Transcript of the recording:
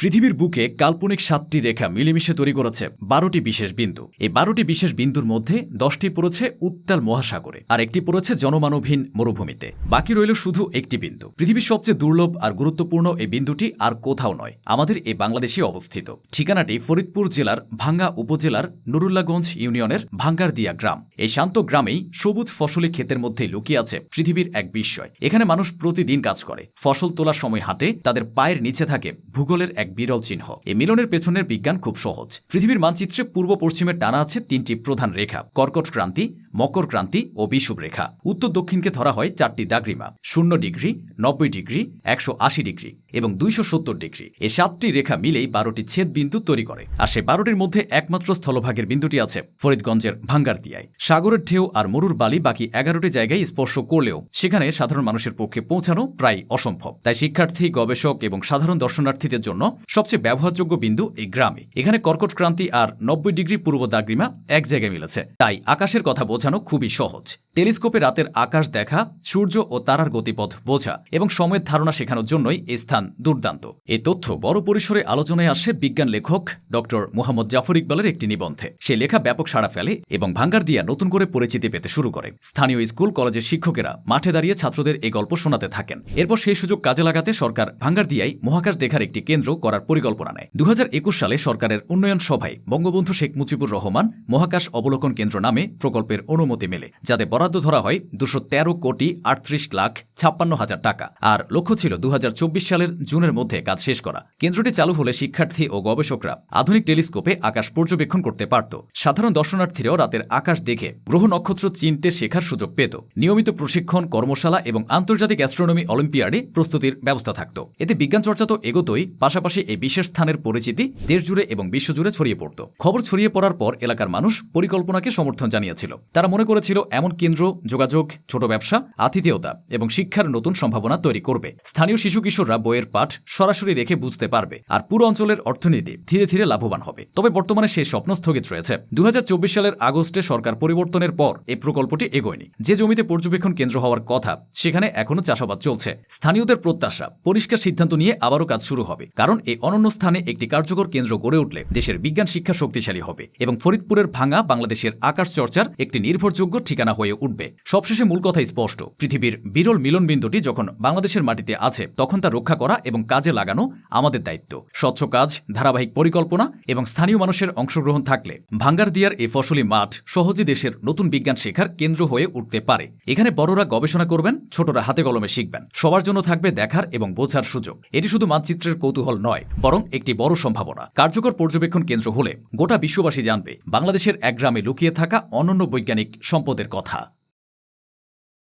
পৃথিবীর বুকে কাল্পনিক সাতটি রেখা মিলেমিশে তৈরি করেছে বারোটি বিশেষ বিন্দু। এই বারোটি বিশেষ বিন্দুর মধ্যে দশটি পড়েছে উত্তাল মহাসাগরে, আর একটি পড়েছে জনমানবহীন মরুভূমিতে। বাকি রইল শুধু একটি বিন্দু। পৃথিবীর সবচেয়ে দুর্লভ আর গুরুত্বপূর্ণ এই বিন্দুটি আর কোথাও নয়, আমাদের এই বাংলাদেশে অবস্থিত। ঠিকানাটি ফরিদপুর জেলার ভাঙ্গা উপজেলার নুরুল্লাগঞ্জ ইউনিয়নের ভাঙ্গারদিয়া গ্রাম। এই শান্ত গ্রামেই সবুজ ফসলি ক্ষেতের মধ্যে লুকিয়ে আছে পৃথিবীর এক বিস্ময়। এখানে মানুষ প্রতিদিন কাজ করে। ফসল তোলার সময় হাঁটে, তাদের পায়ের নিচে থাকে ভূগোলের এক বিরল চিহ্ন। এই মিলনের পেছনের বিজ্ঞান খুব সহজ। পৃথিবীর মানচিত্রে পূর্ব পশ্চিমে টানা আছে তিনটি প্রধান রেখা। কর্কট ক্রান্তি মকর ক্রান্তি ও বিষুব রেখা। উত্তর দক্ষিণকে ধরা হয় চারটি দাগরিমা শূন্য ডিগ্রি, নব্বই ডিগ্রি, একশো আশি ডিগ্রি এবং দুইশো সত্তর ডিগ্রি। এই সাতটি রেখা মিলেই বারোটি ছেদ বিন্দু তৈরি করে। আর সে বারোটির মধ্যে একমাত্র স্থলভাগের বিন্দুটি আছে ফরিদগঞ্জের ভাঙ্গারদিয়ায়। সাগরের ঢেউ আর মরুর বালি বাকি এগারোটি জায়গায় স্পর্শ করলেও সেখানে সাধারণ মানুষের পক্ষে পৌঁছানো প্রায় অসম্ভব। তাই শিক্ষার্থী, গবেষক এবং সাধারণ দর্শনার্থীদের জন্য সবচেয়ে ব্যবহারযোগ্য বিন্দু এই গ্রামে। এখানে কর্কট ক্রান্তি আর নব্বই ডিগ্রি পূর্ব দাগরিমা এক জায়গায় মিলেছে। তাই আকাশের কথা বোঝানো খুবই সহজ। টেলিস্কোপে রাতের আকাশ দেখা, সূর্য ও তারার গতিপথ বোঝা এবং সময়ের ধারণা শেখানোর জন্যই এই স্থান দুর্দান্ত। এই তথ্য বড় পরিসরে আলোচনায় আসে বিজ্ঞান লেখক ডক্টর মোহাম্মদ জাফর ইকবালের একটি নিবন্ধে। সে লেখা ব্যাপক সাড়া ফেলে এবং ভাঙ্গার দিয়া নতুন করে পরিচিতি পেতে শুরু করে। স্থানীয় স্কুল, কলেজের শিক্ষকেরা মাঠে দাঁড়িয়ে ছাত্রদের এই গল্প শোনাতে থাকেন। এরপর সেই সুযোগ কাজে লাগাতে সরকার ভাঙ্গার দিয়ায় মহাকাশ দেখার একটি কেন্দ্র করার পরিকল্পনা নেয়। দু হাজার একুশ সালে সরকারের উন্নয়ন সভায় বঙ্গবন্ধু শেখ মুজিবুর রহমান মহাকাশ অবলোকন কেন্দ্র নামে প্রকল্পের অনুমতি মেলে, যাতে বরাদ্দ ধরা হয় দুশো কোটি আটত্রিশ লাখ ছাপ্পান্ন হাজার টাকা। আর লক্ষ্য ছিল দুহাজার চব্বিশ সালের জুনের মধ্যে কাজ শেষ করা। কেন্দ্রটি চালু হলে শিক্ষার্থী ও গবেষকরা আধুনিক টেলিস্কোপে আকাশ পর্যবেক্ষণ করতে পারত। সাধারণ দর্শনার্থীরাও রাতের আকাশ দেখে গ্রহ নক্ষত্র চিনতে শেখার সুযোগ পেত। নিয়মিত প্রশিক্ষণ, কর্মশালা এবং আন্তর্জাতিক অ্যাস্ট্রোনমি অলিম্পিয়াডে প্রস্তুতির ব্যবস্থা থাকত। এতে বিজ্ঞান চর্চা তো এগোতই, পাশাপাশি এই বিশেষ স্থানের পরিচিতি দেশজুড়ে এবং বিশ্বজুড়ে ছড়িয়ে পড়ত। খবর ছড়িয়ে পড়ার পর এলাকার মানুষ পরিকল্পনাকে সমর্থন জানিয়েছিল। তারা মনে করেছিল, এমন কেন্দ্র, যোগাযোগ, ছোট ব্যবসা, আতিথেয়তা এবং শিক্ষার নতুন সম্ভাবনা তৈরি করবে। স্থানীয় শিশু কিশোররা বইয়ের পাঠ সরাসরি দেখে বুঝতে পারবে আর পুরো অঞ্চলের অর্থনীতি ধীরে ধীরে লাভবান হবে। তবে বর্তমানে সেই স্বপ্ন স্থগিত রয়েছে। দু সালের আগস্টে সরকার পরিবর্তনের পর এই প্রকল্পটি এগোয়নি। যে জমিতে পর্যবেক্ষণ কেন্দ্র হওয়ার কথা, সেখানে এখনও চাষাবাদ চলছে। স্থানীয়দের প্রত্যাশা, পরিষ্কার সিদ্ধান্ত নিয়ে আবারও কাজ শুরু হবে। কারণ এই অনন্য স্থানে একটি কার্যকর কেন্দ্র গড়ে উঠলে দেশের বিজ্ঞান শিক্ষা শক্তিশালী হবে এবং ফরিদপুরের ভাঙা বাংলাদেশের আকাশ চর্চার একটি নির্ভরযোগ্য ঠিকানা হয়ে উঠবে। সবশেষে মূল কথা স্পষ্ট। পৃথিবীর বিরল মিলনবিন্দুটি যখন বাংলাদেশের মাটিতে আছে, তখন তা রক্ষা করা এবং কাজে লাগানো আমাদের দায়িত্ব। স্বচ্ছ কাজ, ধারাবাহিক পরিকল্পনা এবং স্থানীয় মানুষের অংশগ্রহণ থাকলে ভাঙ্গার দিয়ার এই ফসলি মাঠ সহজে দেশের নতুন বিজ্ঞান শেখার কেন্দ্র হয়ে উঠতে পারে। এখানে বড়রা গবেষণা করবেন, ছোটরা হাতে কলমে শিখবেন। সবার জন্য থাকবে দেখার এবং বোঝার সুযোগ। এটি শুধু মানচিত্রের কৌতূহল নয়, বরং একটি বড় সম্ভাবনা। কার্যকর পর্যবেক্ষণ কেন্দ্র হলে গোটা বিশ্ববাসী জানবে, বাংলাদেশের এক গ্রামে লুকিয়ে থাকা অনন্য বৈজ্ঞানিক সম্পদের কথা।